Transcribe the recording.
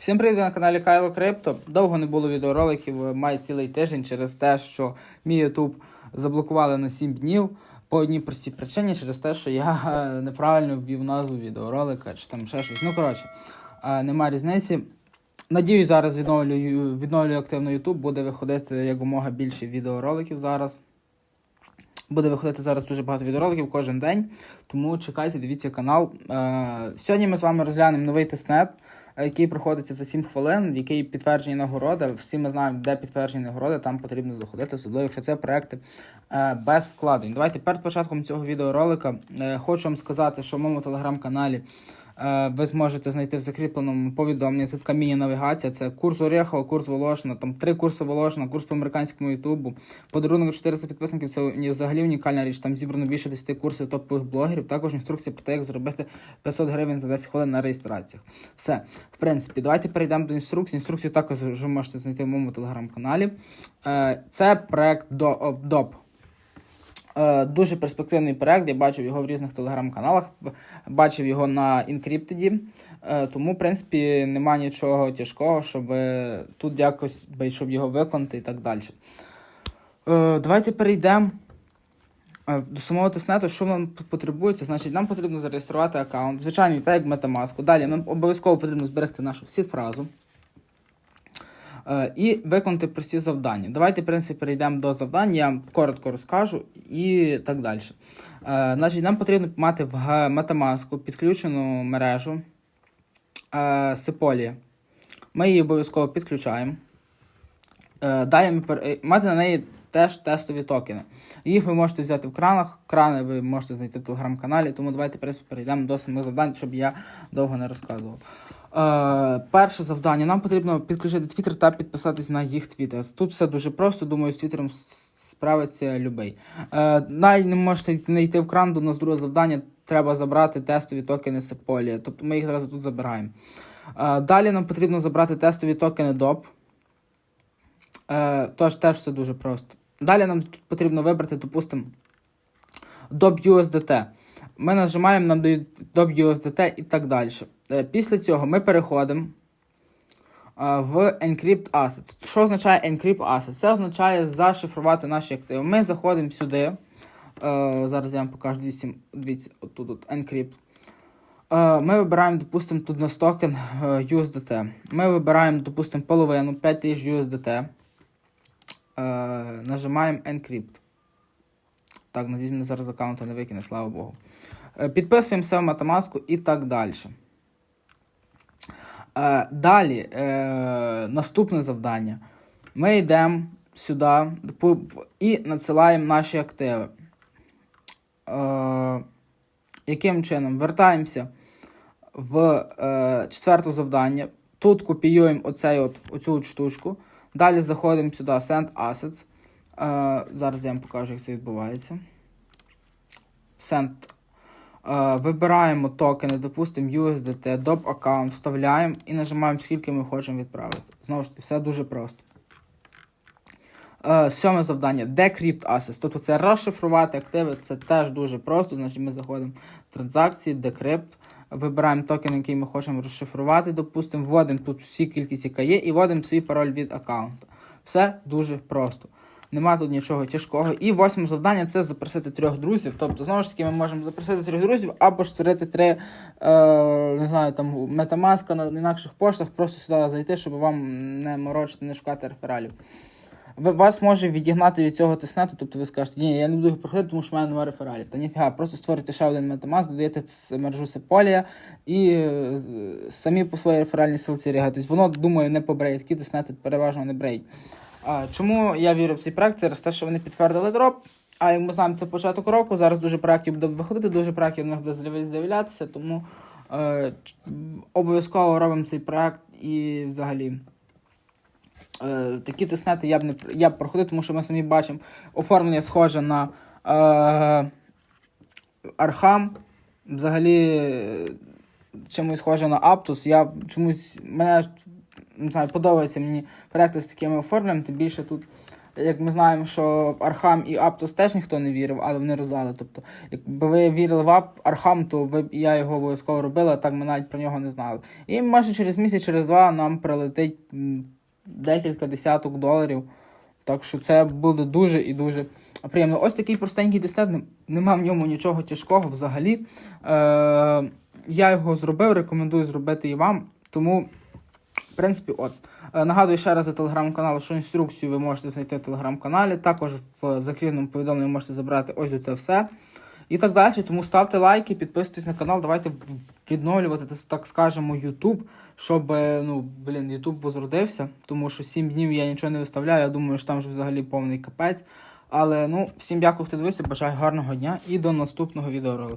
Всім привіт на каналі Кайло Крипто. Довго не було відеороликів, має цілий тиждень через те, що мій YouTube заблокували на 7 днів. По одній простій причині, через те, що я е, неправильно ввів назву відеоролика чи там ще щось. Ну, коротше, е, нема різниці. Надіюсь, зараз відновлюю, відновлюю активно YouTube, буде виходити якомога більше відеороликів зараз. Буде виходити зараз дуже багато відеороликів кожен день, тому чекайте, дивіться канал. Е, сьогодні ми з вами розглянемо новий тестнет, е, який проходиться за 7 хвилин, в який підтверджені нагороди. Всі ми знаємо, де підтверджені нагороди, там потрібно заходити, особливо якщо це проекти е, без вкладень. Давайте перед початком цього відеоролика е, хочу вам сказати, що в моєму телеграм-каналі е, ви зможете знайти в закріпленому повідомленні. Це така міні-навігація. Це курс Орехова, курс Волошина, там три курси Волошина, курс по американському Ютубу. Подарунок 400 підписників це взагалі унікальна річ. Там зібрано більше 10 курсів топових блогерів. Також інструкція про те, як зробити 500 гривень за 10 хвилин на реєстраціях. Все, в принципі, давайте перейдемо до інструкції. Інструкцію також ви можете знайти в моєму телеграм-каналі. Е, Це проект до ДОП. Е, Дуже перспективний проект. Я бачив його в різних телеграм-каналах, бачив його на Encrypted. Е, Тому, в принципі, нема нічого тяжкого, щоб е, тут якось щоб його виконати і так далі. Давайте перейдемо до самого тестнету. Що нам потребується? Значить, нам потрібно зареєструвати аккаунт. Звичайно, так як Metamask. Далі нам обов'язково потрібно зберегти нашу сід-фразу. Е, І виконати прості завдання. Давайте, в принципі, перейдемо до завдань, я коротко розкажу і так далі. Е, Значить, нам потрібно мати в Metamask підключену мережу е, Sepolia. Ми її обов'язково підключаємо. Е, Далі ми е, мати на неї теж тестові токени. Їх ви можете взяти в кранах. Крани ви можете знайти в телеграм-каналі, тому давайте перейдемо до самих завдань, щоб я довго не розказував. Е, перше завдання. Нам потрібно підключити Twitter та підписатись на їх Twitter. Тут все дуже просто, думаю, з Твіттером справиться любий. Е, навіть не можете не йти в кран, до нас друге завдання. Треба забрати тестові токени Sepolia. Тобто ми їх зразу тут забираємо. Е, далі нам потрібно забрати тестові токени DOP. Е, тож теж все дуже просто. Далі нам потрібно вибрати, допустимо, DOP USDT. Ми нажимаємо, нам DOP USDT і так далі. Е, Після цього ми переходимо е, в Encrypt Assets. Що означає Encrypt Assets? Це означає зашифрувати наші активи. Ми заходимо сюди. Е, зараз я вам покажу дивіться, от Encrypt. Ми вибираємо, допустимо, тут у нас токен USDT. Ми вибираємо, допустимо, половину 5000 USDT. Нажимаємо Encrypt. Так, надіюсь, мене зараз аккаунта не викине, слава Богу. Е, Підписуємо все в Metamask і так далі. Е, Далі, е, наступне завдання. Ми йдемо сюди і надсилаємо наші активи. Яким чином? Вертаємося в четверте завдання. Тут копіюємо оцей от, оцю от штучку. Далі заходимо сюди Send Assets. Е, зараз я вам покажу, як це відбувається. Send. Е, вибираємо токени, допустимо, USDT, DOP аккаунт, вставляємо і нажимаємо, скільки ми хочемо відправити. Знову ж таки, все дуже просто. Е, сьоме завдання Decrypt Assets. Тобто це розшифрувати активи, це теж дуже просто. Значить, ми заходимо в транзакції, Decrypt, вибираємо токен, який ми хочемо розшифрувати, допустимо, вводимо тут всі кількість, яка є, і вводимо свій пароль від аккаунту. Все дуже просто. Нема тут нічого тяжкого. І восьме завдання це запросити трьох друзів. Тобто, знову ж таки, ми можемо запросити трьох друзів або ж створити три, е, не знаю, там метамаска на інакших поштах, просто сюди зайти, щоб вам не морочити, не шукати рефералів. Вас може відігнати від цього тиснету, тобто ви скажете, ні, я не буду проходити, тому що в мене немає рефералів. Та ніфіга, просто створюйте ще один метамаск, додаєте мережу Sepolia і е, самі по своїй реферальній силці рягатись. Воно, думаю, не побреє, такі тиснети переважно не бреють. Чому я вірю в цей проект? Через те, що вони підтвердили дроп. А як ми знаємо, це початок року. Зараз дуже проєктів буде виходити, дуже проєктів них буде з'являтися, тому е, обов'язково робимо цей проект і взагалі. Е, такі тиснети я б не я б проходив, тому що ми самі бачимо оформлення схоже на е, Архам. Взагалі е, чимось схоже на Аптус. Я чомусь мене не знаю, подобається мені проекти з такими оформленнями, тим більше тут як ми знаємо, що Архам і Аптос теж ніхто не вірив, але вони роздали. Тобто, якби ви вірили в Архам, то ви я його обов'язково робила, так ми навіть про нього не знали. І може через місяць, через два нам прилетить декілька десяток доларів. Так що це буде дуже і дуже приємно. Ось такий простенький десерт, нема в ньому нічого тяжкого взагалі. Е, я його зробив, рекомендую зробити і вам. Тому, в принципі, от. Е, Нагадую ще раз за телеграм-канал, що інструкцію ви можете знайти в телеграм-каналі. Також в закріпленому повідомленні можете забрати ось це все. І так далі. Тому ставте лайки, підписуйтесь на канал. Давайте відновлювати, так скажемо, YouTube, щоб е, ну, блін, YouTube возродився. Тому що 7 днів я нічого не виставляю. Я думаю, що там вже взагалі повний капець. Але ну, всім дякую, хто дивився. Бажаю гарного дня і до наступного відеоролику.